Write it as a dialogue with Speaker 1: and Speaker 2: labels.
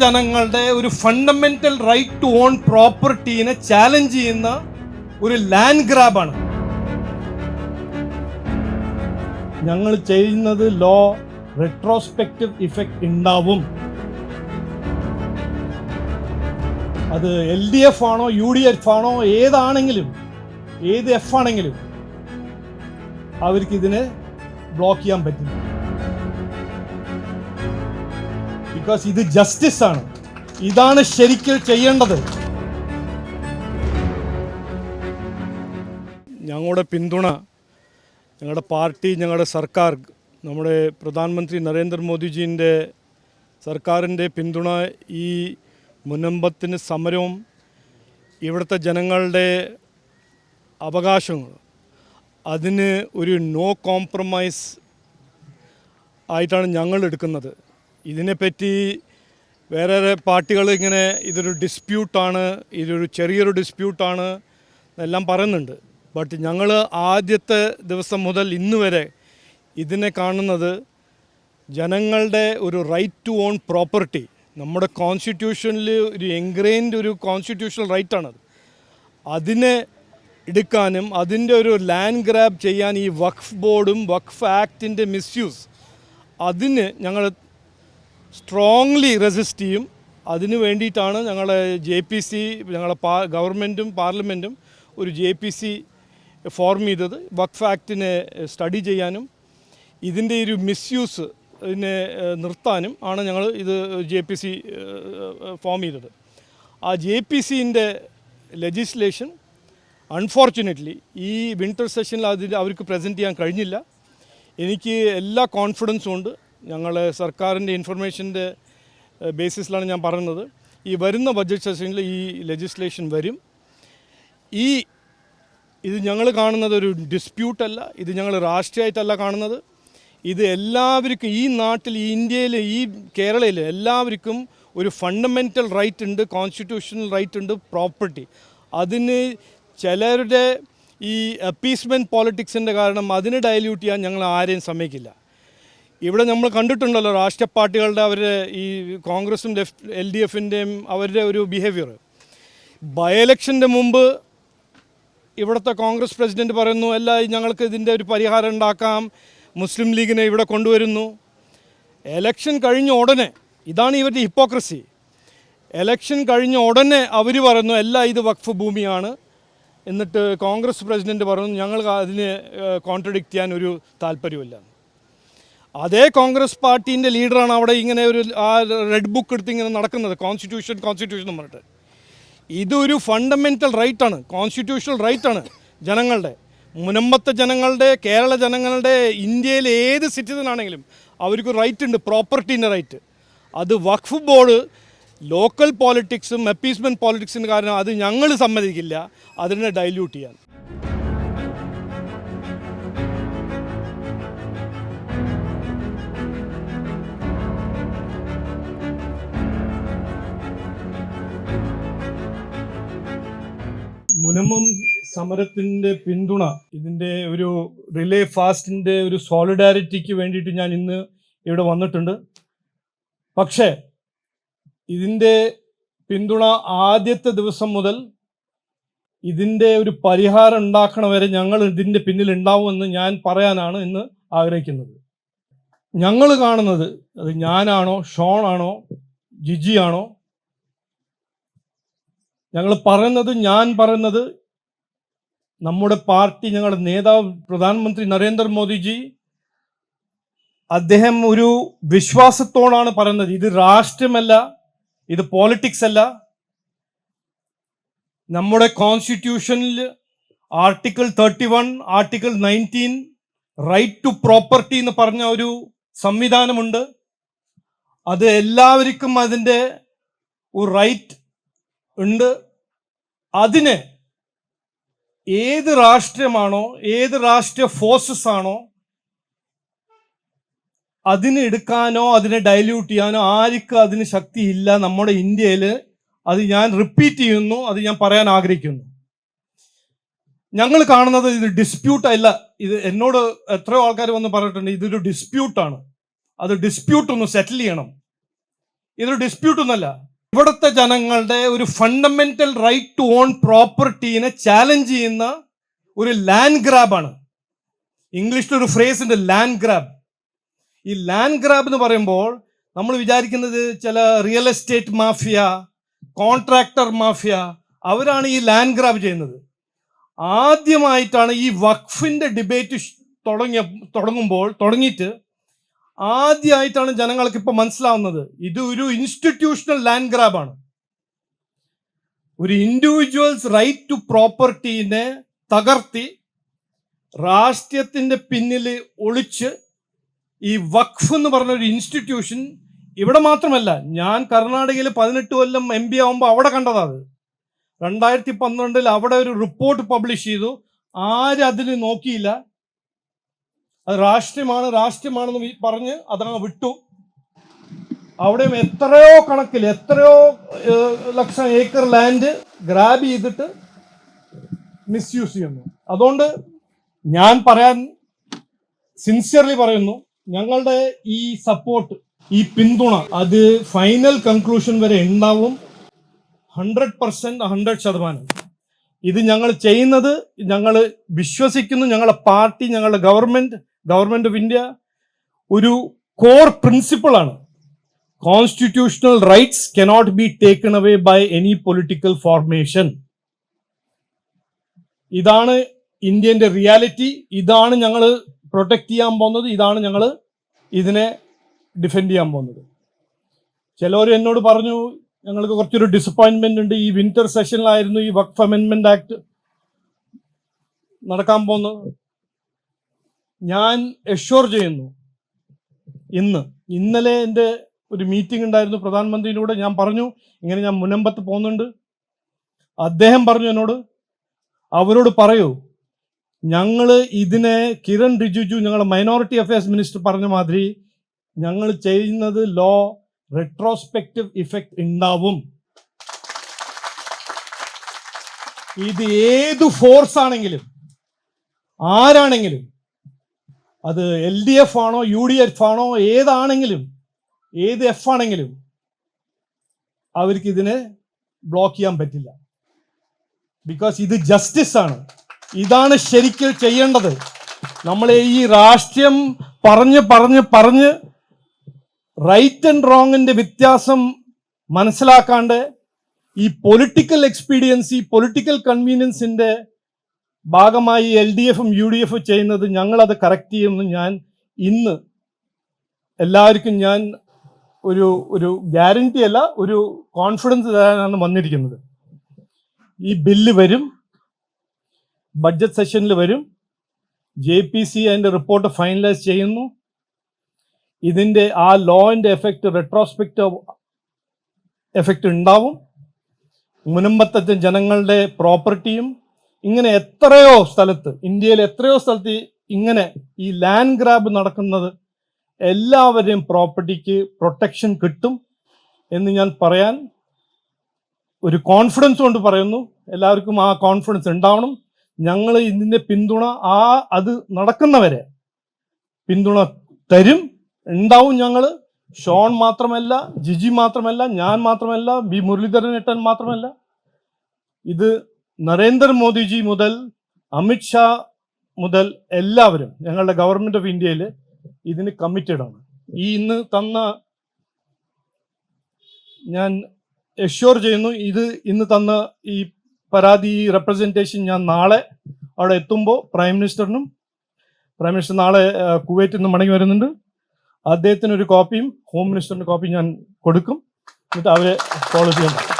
Speaker 1: ജനങ്ങളുടെ ഒരു fundamental right to own പ്രോപ്പർട്ടീനെ ചാലഞ്ച് ചെയ്യുന്ന ഒരു ലാൻഡ് ഗ്രാബാണ് ഞങ്ങൾ ചെയ്യുന്നത് ലോ റെട്രോസ്പെക്റ്റീവ് ഇഫക്റ്റ് ഉണ്ടാവും അത് എൽ ഡി എഫ് ആണോ യു ഡി എഫ് ആണോ ഏതാണെങ്കിലും ഏത് എഫ് ആണെങ്കിലും അവർക്ക് ഇതിനെ ബ്ലോക്ക് ചെയ്യാൻ പറ്റില്ല. ബിക്കോസ് ഇത് ജസ്റ്റിസ് ആണ്. ഇതാണ് ശരിക്കും ചെയ്യേണ്ടത്. ഞങ്ങളുടെ പിന്തുണ ഞങ്ങളുടെ പാർട്ടി ഞങ്ങളുടെ സർക്കാർ നമ്മുടെ പ്രധാനമന്ത്രി നരേന്ദ്രമോദിജീന്റെ സർക്കാരിന്റെ പിന്തുണ ഈ മുനമ്പത്തിന് സമരവും ഇവിടുത്തെ ജനങ്ങളുടെ അവകാശങ്ങൾ അതിന് ഒരു നോ കോംപ്രമൈസ് ആയിട്ടാണ് ഞങ്ങൾ എടുക്കുന്നത്. ഇതിനെപ്പറ്റി വേറെ പാർട്ടികൾ ഇങ്ങനെ ഇതൊരു ഡിസ്പ്യൂട്ടാണ് ഇതൊരു ചെറിയൊരു ഡിസ്പ്യൂട്ടാണ് എല്ലാം പറയുന്നുണ്ട്. ബട്ട് ഞങ്ങൾ ആദ്യത്തെ ദിവസം മുതൽ ഇന്ന് വരെ ഇതിനെ കാണുന്നത് ജനങ്ങളുടെ ഒരു റൈറ്റ് ടു ഓൺ പ്രോപ്പർട്ടി നമ്മുടെ കോൺസ്റ്റിറ്റ്യൂഷനിൽ ഒരു എൻഗ്രൈൻഡ് ഒരു കോൺസ്റ്റിറ്റ്യൂഷണൽ റൈറ്റാണത് അതിനെ എടുക്കാനും അതിന്റെ ഒരു ലാൻഡ് ഗ്രാബ് ചെയ്യാൻ ഈ വഖഫ് ബോർഡും വഖഫ് ആക്ടിന്റെ മിസ്യൂസ് അതിന് ഞങ്ങൾ സ്ട്രോങ്ലി റെസിസ്റ്റ് ചെയ്യും. അതിനു വേണ്ടിയിട്ടാണ് ഞങ്ങൾ ജെ പി സി ഞങ്ങളെ പാ ഗവൺമെന്റും പാർലമെന്റും ഒരു ജെ പി സി ഫോം ചെയ്തത്. വഖഫ് ആക്ടിനെ സ്റ്റഡി ചെയ്യാനും ഇതിന്റെ ഒരു മിസ്യൂസ് ഇതിനെ നിർത്താനും ആണ് ഞങ്ങൾ ഇത് ജെ പി സി ഫോം ചെയ്തത്. ആ ജെ പി സിന്റെ ലെജിസ്ലേഷൻ അൺഫോർച്ചുനേറ്റ്ലി ഈ വിന്റർ സെഷനിൽ അതിൽ അവർക്ക് പ്രസന്റ് ചെയ്യാൻ കഴിഞ്ഞില്ല. എനിക്ക് എല്ലാ കോൺഫിഡൻസും ഉണ്ട്. ഞങ്ങൾ സർക്കാരിന്റെ ഇൻഫർമേഷന്റെ ബേസിസിലാണ് ഞാൻ പറയുന്നത്. ഈ വരുന്ന ബഡ്ജറ്റ് സെഷനിൽ ഈ ലെജിസ്ലേഷൻ വരും. ഈ ഇത് ഞങ്ങൾ കാണുന്നത് ഒരു ഡിസ്പ്യൂട്ടല്ല ഇത് ഞങ്ങൾ രാഷ്ട്രീയമായിട്ടല്ല കാണുന്നത്. ഇത് എല്ലാവർക്കും ഈ നാട്ടിൽ ഈ ഇന്ത്യയിൽ ഈ കേരളയിൽ എല്ലാവർക്കും ഒരു ഫണ്ടമെന്റൽ റൈറ്റ് ഉണ്ട് കോൺസ്റ്റിറ്റ്യൂഷണൽ റൈറ്റ് ഉണ്ട് പ്രോപ്പർട്ടി. അതിന് ചിലരുടെ ഈ അപ്പീസ്മെന്റ് പോളിറ്റിക്സിന്റെ കാരണം അതിന് ഡയല്യൂട്ട് ചെയ്യാൻ ഞങ്ങൾ ആരെയും സമ്മതിക്കില്ല. ഇവിടെ നമ്മൾ കണ്ടിട്ടുണ്ടല്ലോ രാഷ്ട്രീയ പാർട്ടികളുടെ അവരുടെ ഈ കോൺഗ്രസും ലെഫ്റ്റ് എൽ ഡി എഫിന്റെയും അവരുടെ ഒരു ബിഹേവിയർ ബൈ മുമ്പ് ഇവിടുത്തെ കോൺഗ്രസ് പ്രസിഡന്റ് പറയുന്നു അല്ല ഞങ്ങൾക്ക് ഇതിന്റെ ഒരു പരിഹാരം ഉണ്ടാക്കാം. മുസ്ലിം ലീഗിനെ ഇവിടെ കൊണ്ടുവരുന്നു. എലക്ഷൻ കഴിഞ്ഞ ഉടനെ ഇതാണ് ഇവരുടെ ഹിപ്പോക്രസി എലക്ഷൻ കഴിഞ്ഞ ഉടനെ അവർ പറയുന്നു അല്ല ഇത് വഖഫ് ഭൂമിയാണ്. എന്നിട്ട് കോൺഗ്രസ് പ്രസിഡന്റ് പറഞ്ഞു ഞങ്ങൾ അതിന് കോൺട്രഡിക്റ്റ് ചെയ്യാൻ ഒരു താല്പര്യമില്ല അതേ കോൺഗ്രസ് പാർട്ടീന്റെ ലീഡറാണ് അവിടെ ഇങ്ങനെ ഒരു ആ റെഡ് ബുക്ക് എടുത്ത് ഇങ്ങനെ നടക്കുന്നത്. കോൺസ്റ്റിറ്റ്യൂഷൻ കോൺസ്റ്റിറ്റ്യൂഷൻ എന്ന് പറഞ്ഞിട്ട്. ഇതൊരു ഫണ്ടമെന്റൽ റൈറ്റാണ് കോൺസ്റ്റിറ്റ്യൂഷണൽ റൈറ്റാണ് ജനങ്ങളുടെ. മുനമ്പത്തെ ജനങ്ങളുടെ കേരള ജനങ്ങളുടെ ഇന്ത്യയിലെ ഏത് സിറ്റിസൺ ആണെങ്കിലും അവർക്ക് റൈറ്റ് ഉണ്ട് പ്രോപ്പർട്ടീന്റെ റൈറ്റ് അത് വഖഫ് ബോർഡ് ലോക്കൽ പോളിറ്റിക്സും അപ്പീസ്മെന്റ് പോളിറ്റിക്സിന് കാരണം അത് ഞങ്ങൾ സമ്മതിക്കില്ല. അതിനെ ഡൈല്യൂട്ട് ചെയ്യാൻ. മുനമ്പം സമരത്തിന്റെ പിന്തുണ ഇതിന്റെ ഒരു റിലേ ഫാസ്റ്റിന്റെ ഒരു സോളിഡാരിറ്റിക്ക് വേണ്ടിയിട്ട് ഞാൻ ഇന്ന് ഇവിടെ വന്നിട്ടുണ്ട്. പക്ഷേ ഇതിന്റെ പിന്തുണ ആദ്യത്തെ ദിവസം മുതൽ ഇതിന്റെ ഒരു പരിഹാരം ഉണ്ടാക്കണ വരെ ഞങ്ങൾ ഇതിന്റെ പിന്നിൽ ഉണ്ടാവുമെന്ന് ഞാൻ പറയാനാണ് ഇന്ന് ആഗ്രഹിക്കുന്നത്. ഞങ്ങൾ കാണുന്നത് അത് ഞാനാണോ ഷോണാണോ ജിജിയാണോ ഞങ്ങൾ പറയുന്നത് ഞാൻ പറയുന്നത് നമ്മുടെ പാർട്ടി ഞങ്ങളുടെ നേതാവ് പ്രധാനമന്ത്രി നരേന്ദ്രമോദിജി അദ്ദേഹം ഒരു വിശ്വാസത്തോടാണ് പറയുന്നത്. ഇത് രാഷ്ട്രമല്ല ഇത് പോളിറ്റിക്സ് അല്ല. നമ്മുടെ കോൺസ്റ്റിറ്റ്യൂഷനിൽ article thirty one article nineteen right to property എന്ന് പറഞ്ഞ ഒരു സംവിധാനമുണ്ട്. അത് എല്ലാവർക്കും അതിന്റെ ഒരു റൈറ്റ് ഉണ്ട്. അതിന് ഏത് രാഷ്ട്രമാണോ ഏത് രാഷ്ട്രീയ ഫോഴ്സസ് ആണോ അതിന് എടുക്കാനോ അതിനെ ഡൈല്യൂട്ട് ചെയ്യാനോ ആർക്കും അതിന് ശക്തിയില്ല നമ്മുടെ ഇന്ത്യയിൽ അത് ഞാൻ റിപ്പീറ്റ് ചെയ്യുന്നു അത് ഞാൻ പറയാൻ ആഗ്രഹിക്കുന്നു. ഞങ്ങൾ കാണുന്നത് ഇത് ഡിസ്പ്യൂട്ട് അല്ല. ഇത് എന്നോട് എത്രയോ ആൾക്കാർ വന്ന് പറഞ്ഞിട്ടുണ്ട് ഇതൊരു ഡിസ്പ്യൂട്ടാണ് അത് ഡിസ്പ്യൂട്ട് ഒന്ന് സെറ്റിൽ ചെയ്യണം. ഇതൊരു ഡിസ്പ്യൂട്ട് ഒന്നല്ല. ഇവിടുത്തെ ജനങ്ങളുടെ ഒരു ഫണ്ടമെന്റൽ റൈറ്റ് ടു ഓൺ പ്രോപ്പർട്ടീനെ ചാലഞ്ച് ചെയ്യുന്ന ഒരു ലാൻഡ് ഗ്രാബാണ് ഇംഗ്ലീഷിൽ ഒരു ഫ്രേസ് ഉണ്ട് ലാൻഡ് ഗ്രാബ് ഈ ലാൻഡ് ഗ്രാബ് എന്ന് പറയുമ്പോൾ നമ്മൾ വിചാരിക്കുന്നത് ചില real estate mafia contractor mafia അവരാണ് ഈ ലാൻഡ് ഗ്രാബ് ചെയ്യുന്നത്. ആദ്യമായിട്ടാണ് ഈ വഖഫിന്റെ ഡിബേറ്റ് തുടങ്ങിയ തുടങ്ങുമ്പോൾ തുടങ്ങിയിട്ട് ആദ്യമായിട്ടാണ് ജനങ്ങൾക്ക് ഇപ്പൊ മനസ്സിലാവുന്നത്. ഇത് ഒരു ഇൻസ്റ്റിറ്റ്യൂഷണൽ ലാൻഡ് ഗ്രാബാണ് ഒരു ഇൻഡിവിജ്വൽസ് റൈറ്റ് ടു പ്രോപ്പർട്ടീനെ തകർത്തി രാഷ്ട്രീയത്തിന്റെ പിന്നിൽ ഒളിച്ച് ഈ വഖഫ് എന്ന് പറഞ്ഞ ഒരു ഇൻസ്റ്റിറ്റ്യൂഷൻ ഇവിടെ മാത്രമല്ല ഞാൻ കർണാടകയിൽ പതിനെട്ട് കൊല്ലം എം പി ആവുമ്പോൾ അവിടെ കണ്ടതാണ് രണ്ടായിരത്തി പന്ത്രണ്ടിൽ അവിടെ ഒരു റിപ്പോർട്ട് പബ്ലിഷ് ചെയ്തു. ആരതിന് നോക്കിയില്ല? അത് രാഷ്ട്രീയമാണ് രാഷ്ട്രീയമാണെന്ന് പറഞ്ഞ് അതങ്ങ് വിട്ടു. അവിടെയും എത്രയോ കണക്കിൽ എത്രയോ ലക്ഷം ഏക്കർ ലാൻഡ് ഗ്രാബ് ചെയ്തിട്ട് മിസ്യൂസ് ചെയ്യുന്നു. അതുകൊണ്ട് ഞാൻ പറയാൻ സിൻസിയർലി പറയുന്നു ഞങ്ങളുടെ ഈ സപ്പോർട്ട് ഈ പിന്തുണ അത് ഫൈനൽ കൺക്ലൂഷൻ വരെ ഉണ്ടാവും. ഹൺഡ്രഡ് പെർസെന്റ് ഹൺഡ്രഡ് ശതമാനം. ഇത് ഞങ്ങൾ ചെയ്യുന്നത് ഞങ്ങൾ വിശ്വസിക്കുന്നു ഞങ്ങളുടെ പാർട്ടി ഞങ്ങളുടെ ഗവൺമെന്റ് ഗവൺമെന്റ് ഓഫ് ഇന്ത്യ ഒരു core പ്രിൻസിപ്പിളാണ് constitutional rights cannot be taken away by any political formation ഇതാണ് ഇന്ത്യന്റെ റിയാലിറ്റി ഇതാണ് ഞങ്ങൾ പ്രൊട്ടക്റ്റ് ചെയ്യാൻ പോകുന്നത്. ഇതാണ് ഞങ്ങൾ ഇതിനെ ഡിഫെൻഡ് ചെയ്യാൻ പോകുന്നത്. ചിലവർ എന്നോട് പറഞ്ഞു ഞങ്ങൾക്ക് കുറച്ചൊരു ഡിസപ്പോയിൻമെന്റ് ഉണ്ട്. ഈ വിന്റർ സെഷനിലായിരുന്നു ഈ വഖഫ് അമെൻമെന്റ് ആക്ട് നടക്കാൻ പോകുന്നത്. ഞാൻ എഷ്യൂർ ചെയ്യുന്നു ഇന്ന് ഇന്നലെ എന്റെ ഒരു മീറ്റിംഗ് ഉണ്ടായിരുന്നു പ്രധാനമന്ത്രിയിലൂടെ ഞാൻ പറഞ്ഞു ഇങ്ങനെ ഞാൻ മുനമ്പത്ത് പോകുന്നുണ്ട്. അദ്ദേഹം പറഞ്ഞു എന്നോട് അവരോട് പറയൂ ഞങ്ങൾ ഇതിനെ കിരൺ റിജിജു ഞങ്ങളുടെ മൈനോറിറ്റി അഫയേഴ്സ് മിനിസ്റ്റർ പറഞ്ഞ മാതിരി ഞങ്ങൾ ചെയ്യുന്നത് ലോ റെട്രോസ്പെക്റ്റീവ് ഇഫക്റ്റ് ഉണ്ടാവും. ഇത് ഏത് ഫോഴ്സ് ആണെങ്കിലും ആരാണെങ്കിലും അത് എൽ ഡി എഫ് ആണോ യു ഡി എഫ് ആണോ ഏതാണെങ്കിലും ഏത് എഫ് ആണെങ്കിലും അവർക്ക് ഇതിനെ ബ്ലോക്ക് ചെയ്യാൻ പറ്റില്ല. ബിക്കോസ് ഇത് ജസ്റ്റിസ് ആണ്. ഇതാണ് ശരിക്കും ചെയ്യേണ്ടത്. നമ്മളെ ഈ രാഷ്ട്രീയം പറഞ്ഞ് പറഞ്ഞ് പറഞ്ഞ് റൈറ്റ് ആൻഡ് റോങ്ങിന്റെ വ്യത്യാസം മനസ്സിലാക്കാണ്ട് ഈ പൊളിറ്റിക്കൽ എക്സ്പീരിയൻസ് ഈ പൊളിറ്റിക്കൽ കൺവീനിയൻസിന്റെ ഭാഗമായി എൽ ഡി എഫും യു ഡി എഫും ചെയ്യുന്നത് ഞങ്ങളത് കറക്റ്റ് ചെയ്യുമെന്ന് ഞാൻ ഇന്ന് എല്ലാവർക്കും ഞാൻ ഒരു ഒരു ഗ്യാരണ്ടി അല്ല ഒരു കോൺഫിഡൻസ് തരാനാണ് വന്നിരിക്കുന്നത്. ഈ ബില്ല് വരും ബഡ്ജറ്റ് സെഷനിൽ വരും ജെ പി സി അതിന്റെ റിപ്പോർട്ട് ഫൈനലൈസ് ചെയ്യുന്നു. ഇതിന്റെ ആ ലോന്റെ എഫക്റ്റ് റെട്രോസ്പെക്റ്റീവ് എഫക്റ്റ് ഉണ്ടാവും. മുനമ്പത്തെ ജനങ്ങളുടെ പ്രോപ്പർട്ടിയും ഇങ്ങനെ എത്രയോ സ്ഥലത്ത് ഇന്ത്യയിൽ എത്രയോ സ്ഥലത്ത് ഇങ്ങനെ ഈ ലാൻഡ് ഗ്രാബ് നടക്കുന്നത് എല്ലാവരുടെയും പ്രോപ്പർട്ടിക്ക് പ്രൊട്ടക്ഷൻ കിട്ടും എന്ന് ഞാൻ പറയാൻ ഒരു കോൺഫിഡൻസ് കൊണ്ട് പറയുന്നു. എല്ലാവർക്കും ആ കോൺഫിഡൻസ് ഉണ്ടാവണം. ഞങ്ങൾ ഇതിന്റെ പിന്തുണ ആ അത് നടക്കുന്നവരെ പിന്തുണ തരും. ഉണ്ടാവും ഞങ്ങൾ ഷോൺ മാത്രമല്ല ജിജി മാത്രമല്ല ഞാൻ മാത്രമല്ല ബി മുരളീധരൻ ഏട്ടൻ മാത്രമല്ല. ഇത് നരേന്ദ്രമോദിജി മുതൽ അമിത്ഷാ മുതൽ എല്ലാവരും ഞങ്ങളുടെ ഗവൺമെന്റ് ഓഫ് ഇന്ത്യയിൽ ഇതിന് കമ്മിറ്റഡ് ആണ്. ഈ ഇന്ന് തന്ന ഞാൻ എഷ്യൂർ ചെയ്യുന്നു ഇത് ഇന്ന് തന്ന ഈ പരാതി റെപ്രസെന്റേഷൻ ഞാൻ നാളെ അവിടെ എത്തുമ്പോൾ പ്രൈം മിനിസ്റ്ററിനും പ്രൈം മിനിസ്റ്റർ നാളെ കുവൈറ്റിൽ നിന്ന് മടങ്ങി വരുന്നുണ്ട്. അദ്ദേഹത്തിന് ഒരു കോപ്പിയും ഹോം മിനിസ്റ്ററിന്റെ കോപ്പിയും ഞാൻ കൊടുക്കും. എന്നിട്ട് അവരെ ഫോളോ ചെയ്യാൻ